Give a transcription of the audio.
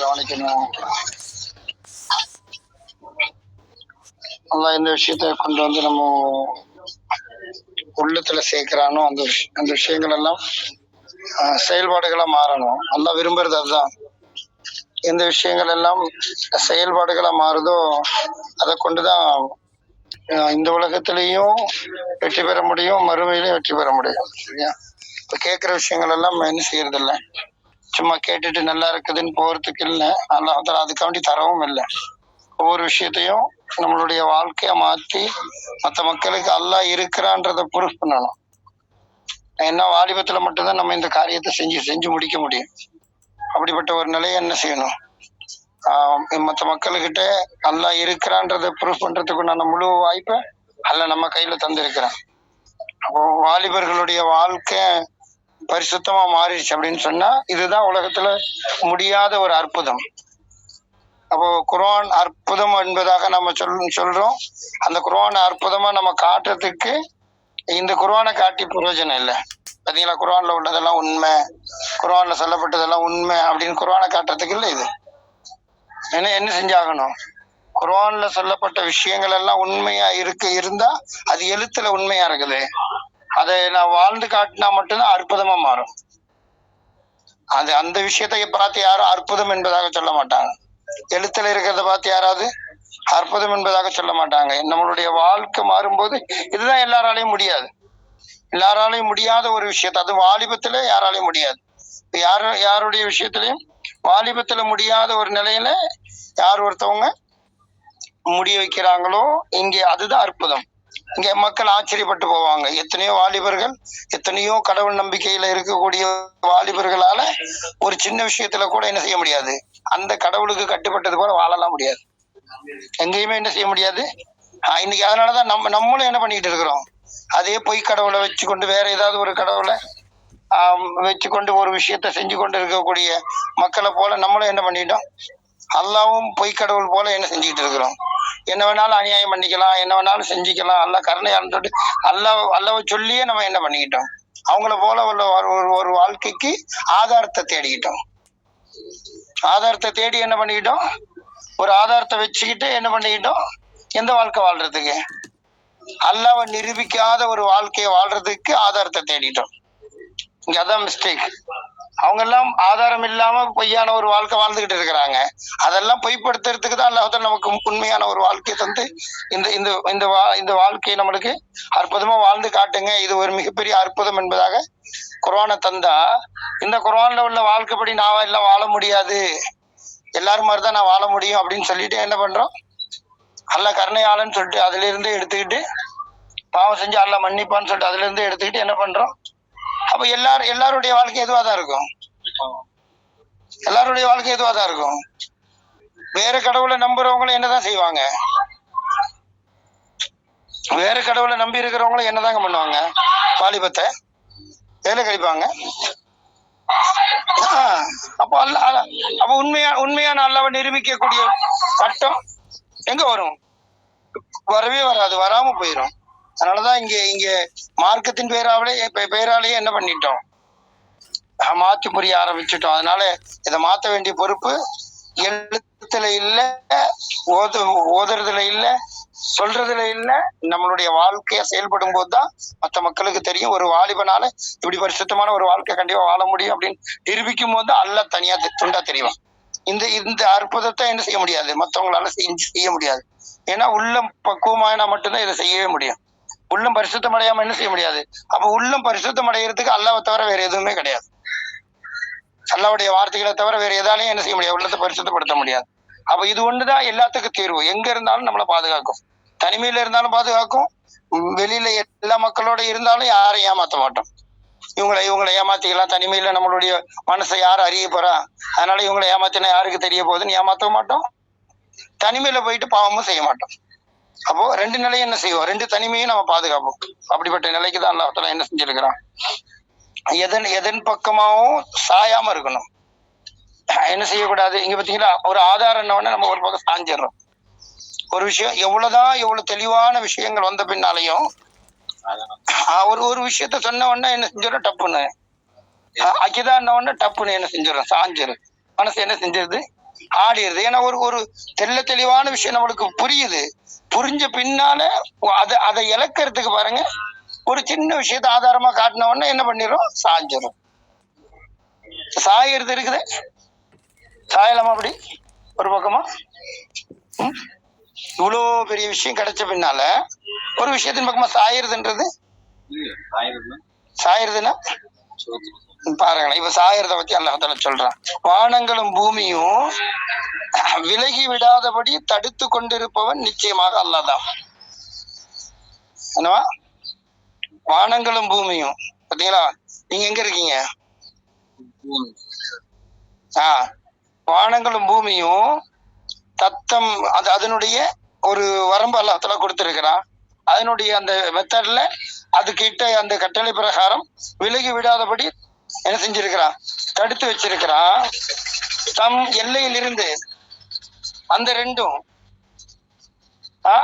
கவனிக்கணும் அல்லாஹ் இந்த விஷயத்தை கொண்டு வந்து நம்ம உள்ளத்துல சேர்க்கிறானோ அந்த அந்த விஷயங்கள் எல்லாம் செயல்பாடுகளா மாறணும். நல்லா விரும்புறது அதுதான். எந்த விஷயங்கள் எல்லாம் செயல்பாடுகளா மாறுதோ அதை கொண்டுதான் இந்த உலகத்திலையும் வெற்றி பெற முடியும் மறுமையிலையும் வெற்றி பெற முடியும் சரியா? இப்ப கேட்கிற விஷயங்கள் எல்லாம் என்ன செய்யறது சும்மா கேட்டுட்டு நல்லா இருக்குதுன்னு போறதுக்கு இல்லை. அல்லாஹால அதுக்காண்டி தரவும் இல்லை. ஒவ்வொரு விஷயத்தையும் நம்மளுடைய வாழ்க்கைய மாத்தி மற்ற மக்களுக்கு அல்லா இருக்கிறான்றத ப்ரூஃப் பண்ணணும். என்ன வாலிபத்துல மட்டும்தான் நம்ம இந்த காரியத்தை செஞ்சு செஞ்சு முடிக்க முடியும். அப்படிப்பட்ட ஒரு நிலையை என்ன செய்யணும்? மற்ற மக்கள்கிட்ட அல்லா இருக்கிறான்றத ப்ரூஃப் பண்றதுக்குண்டான முழு வாய்ப்பை அல்லாஹ் நம்ம கையில தந்திருக்கிறான். அப்போ வாலிபர்களுடைய வாழ்க்கை பரிசுத்தமா மாறிடுச்சு அப்படின்னு சொன்னா இதுதான் உலகத்துல முடியாத ஒரு அற்புதம். அப்போ குரான் அற்புதம் என்பதாக நம்ம சொல் சொல்றோம். அந்த குரான் அற்புதமா நம்ம காட்டுறதுக்கு இந்த குரானை காட்டி பிரயோஜனம் இல்லை. பாத்தீங்களா? குரான்ல உள்ளதெல்லாம் உண்மை. குரான்ல சொல்லப்பட்டதெல்லாம் உண்மை அப்படின்னு குரானை காட்டுறதுக்கு இல்லை இது. என்ன என்ன செஞ்சாகணும்? குரான்ல சொல்லப்பட்ட விஷயங்கள் எல்லாம் உண்மையா இருக்கு இருந்தா அது எழுத்துல உண்மையா இருக்குது. அதை நான் வாழ்ந்து காட்டினா மட்டும்தான் அற்புதமா மாறும். அது அந்த விஷயத்தை பார்த்து யாரும் அற்புதம் என்பதாக சொல்ல மாட்டாங்க. எழுத்துல இருக்கிறத பார்த்து யாராவது அற்புதம் என்பதாக சொல்ல மாட்டாங்க. நம்மளுடைய வாழ்க்கை மாறும்போது இதுதான் எல்லாராலையும் முடியாது. எல்லாராலையும் முடியாத ஒரு விஷயத்தை அது வாலிபத்துல யாராலையும் முடியாது. யார் யாருடைய விஷயத்திலையும் வாலிபத்துல முடியாத ஒரு நிலையில யார் ஒருத்தவங்க முடிய வைக்கிறாங்களோ இங்கே அதுதான் அற்புதம். இங்க மக்கள் ஆச்சரியப்பட்டு போவாங்க. எத்தனையோ வாலிபர்கள் எத்தனையோ கடவுள் நம்பிக்கையில இருக்கக்கூடிய வாலிபர்களால ஒரு சின்ன விஷயத்துல கூட என்ன செய்ய முடியாது. அந்த கடவுளுக்கு கட்டுப்பட்டது போல வாழலாம் முடியாது. எங்கேயுமே என்ன செய்ய முடியாது. இன்னைக்கு அதனாலதான் நம்ம நம்மளும் என்ன பண்ணிட்டு இருக்கிறோம்? அதே பொய் கடவுளை வச்சுக்கொண்டு வேற ஏதாவது ஒரு கடவுளை வச்சு வச்சுக்கொண்டு ஒரு விஷயத்த செஞ்சு கொண்டு இருக்கக்கூடிய மக்களை போல நம்மளும் என்ன பண்ணிட்டோம்? அல்லாவும் பொய் கடவுள் போல என்ன செஞ்சுக்கிட்டு இருக்கிறோம்? என்ன வேணாலும் அநியாயம் பண்ணிக்கலாம் என்ன வேணாலும் செஞ்சுக்கலாம். அல்ல கருணையாளன் சொல்லிட்டு அல்லாஹ் அல்லாவை சொல்லியே நம்ம என்ன பண்ணிக்கிட்டோம்? அவங்கள போல உள்ள ஒரு ஒரு- ஒரு வாழ்க்கைக்கு ஆதாரத்தை தேடிக்கிட்டோம். ஆதாரத்தை தேடி என்ன பண்ணிக்கிட்டோம்? ஒரு ஆதாரத்தை வச்சுக்கிட்டு என்ன பண்ணிக்கிட்டோம்? எந்த வாழ்க்கை வாழ்றதுக்கு? அல்லாவை நிரூபிக்காத ஒரு வாழ்க்கையை வாழ்றதுக்கு ஆதாரத்தை தேடிட்டோம் இங்க அதான் மிஸ்டேக் அவங்க எல்லாம் ஆதாரம் இல்லாம பொய்யான ஒரு வாழ்க்கை வாழ்ந்துகிட்டு இருக்கிறாங்க. அதெல்லாம் பொய்ப்படுத்துறதுக்கு தான் அல்லாஹ் நமக்கு உண்மையான ஒரு வாழ்க்கையை தந்து இந்த இந்த இந்த வா இந்த வாழ்க்கையை நம்மளுக்கு அற்புதமா வாழ்ந்து காட்டுங்க. இது ஒரு மிகப்பெரிய அற்புதம் என்பதாக குரானை தந்தா இந்த குரான்ல உள்ள வாழ்க்கைப்படி நான் எல்லாம் வாழ முடியாது. எல்லாரும் மாதிரி தான் நான் வாழ முடியும் அப்படின்னு சொல்லிட்டு என்ன பண்றோம்? அல்ல கருணையாளன்னு சொல்லிட்டு அதுல இருந்து எடுத்துக்கிட்டு பாவம் செஞ்சு அல்ல மன்னிப்பான்னு சொல்லிட்டு அதுல இருந்து எடுத்துக்கிட்டு என்ன பண்றோம்? அப்ப எல்லாரும் எல்லாருடைய வாழ்க்கை எதுவா தான் இருக்கும்? எல்லாருடைய வாழ்க்கை எதுவா தான் இருக்கும்? வேற கடவுளை நம்புறவங்களும் என்னதான் செய்வாங்க? வேற கடவுளை நம்பி இருக்கிறவங்களும் என்னதாங்க பண்ணுவாங்க? வாலிபத்தை வேலை கழிப்பாங்க? ஆஹ், அப்ப அல்ல அல்ல- அப்ப உண்மையா உண்மையான அல்லாவை நிரூபிக்கக்கூடிய சட்டம் எங்க வரும்? வரவே வராது வராம போயிடும் அதனாலதான் இங்க இங்க மார்க்கத்தின் பேராலே பெ- பேராலேயே என்ன பண்ணிட்டோம்? மாற்றி மாத்தி புரிய ஆரம்பிச்சிட்டோம். அதனால இதை மாத்த வேண்டிய பொறுப்பு எழுத்துல இல்ல ஓது ஓதுறதுல இல்ல சொல்றதுல இல்ல நம்மளுடைய வாழ்க்கைய செயல்படும் போதுதான் மற்ற மக்களுக்கு தெரியும். ஒரு வாலிபனால இப்படி பரிசுத்தமான ஒரு வாழ்க்கை கண்டிப்பா வாழ முடியும் அப்படின்னு நிரூபிக்கும் போது அல்ல தனியா துண்டா தெரியும். இந்த இந்த அற்புதத்தை என்ன செய்ய முடியாது? மத்தவங்களால செஞ்சு செய்ய முடியாது. ஏன்னா உள்ள பக்குவமாயினா மட்டும்தான் இதை செய்யவே முடியும். உள்ளம் பரிசுத்தம் அடையாம என்ன செய்ய முடியாது? அப்ப உள்ளம் பரிசுத்தம் அடைகிறதுக்கு அல்லாவை தவிர வேற எதுவுமே கிடையாது. அல்லாவுடைய வார்த்தைகளை தவிர வேற எதாலையும் என்ன செய்ய முடியாது? உள்ளத்தை பரிசுத்தப்படுத்த முடியாது. அப்ப இது ஒண்ணுதான் எல்லாத்துக்கும் தீர்வு. எங்க இருந்தாலும் நம்மளை பாதுகாக்கும். தனிமையில இருந்தாலும் பாதுகாக்கும். வெளியில எல்லா மக்களோட இருந்தாலும் யாரும் ஏமாத்த மாட்டோம். இவங்களை இவங்களை ஏமாத்திக்கலாம். தனிமையில நம்மளுடைய மனசை யார் அறிய போறா? அதனால இவங்களை ஏமாத்தினா யாருக்கு தெரிய போகுதுன்னு ஏமாத்த மாட்டோம். தனிமையில போயிட்டு பாவமும் செய்ய மாட்டோம். அப்போ ரெண்டு நிலையும் என்ன செய்வோம்? ரெண்டு தனிமையும் நம்ம பாதுகாப்போம். அப்படிப்பட்ட நிலைக்கு தான் அல்லாஹ் என்ன செஞ்சிருக்கிறான்? எதன் எதன் பக்கமாவும் சாயாம இருக்கணும். என்ன செய்யக்கூடாது? இங்க பாத்தீங்களா ஒரு ஆதாரம் என்னவொன்னே நம்ம ஒரு பக்கம் சாஞ்சிடுறோம் ஒரு விஷயம் எவ்வளவுதான் எவ்வளவு தெளிவான விஷயங்கள் வந்த பின்னாலையும் ஒரு ஒரு விஷயத்த சொன்ன உடனே என்ன செஞ்சிடும் டப்புன்னு. அக்கிதான் உடனே டப்புன்னு என்ன செஞ்சிடும் சாஞ்சிடும் மனசு என்ன செஞ்சிருது? ஆடிடுது. ஏன்னா ஒரு ஒரு தெள்ள தெளிவான விஷயம் நம்மளுக்கு புரியுது. புரிஞ்ச பின்னால அதை அதை இழக்கிறதுக்கு பாருங்க. ஒரு சின்ன விஷயத்தை ஆதாரமா காட்டின உடனே என்ன பண்ணிடும் சாஞ்சிரும். சாயறது இருக்குது. சாயலாமா அப்படி? ஒரு பக்கமா? இவ்வளோ பெரிய விஷயம் கிடைச்ச பின்னால ஒரு விஷயத்தின் பக்கமா சாயறதுன்றது? சாயறதுன்னா? பாருங்களேன். இப்ப சாயறத பத்தி அல்லாஹால சொல்றான். வானங்களும் பூமியும் விலகி விடாதபடி தடுத்து கொண்டிருப்பவன் நிச்சயமாக அல்லாதான் என்னவா? வானங்களும் பூமியும். பாத்தீங்களா? நீங்க எங்க இருக்கீங்க? ஆ வானங்களும் பூமியும் தத்தம் அது அதனுடைய ஒரு வரம்பு அல்லாத்துல கொடுத்திருக்கிறான். அதனுடைய அந்த மெத்தட்ல அது கிட்ட அந்த கட்டளை பிரகாரம் விலகி விடாதபடி என்ன செஞ்சிருக்கிறான் தடுத்து வச்சிருக்கிறான் தம் எல்லையிலிருந்து அந்த ரெண்டும் ஆ,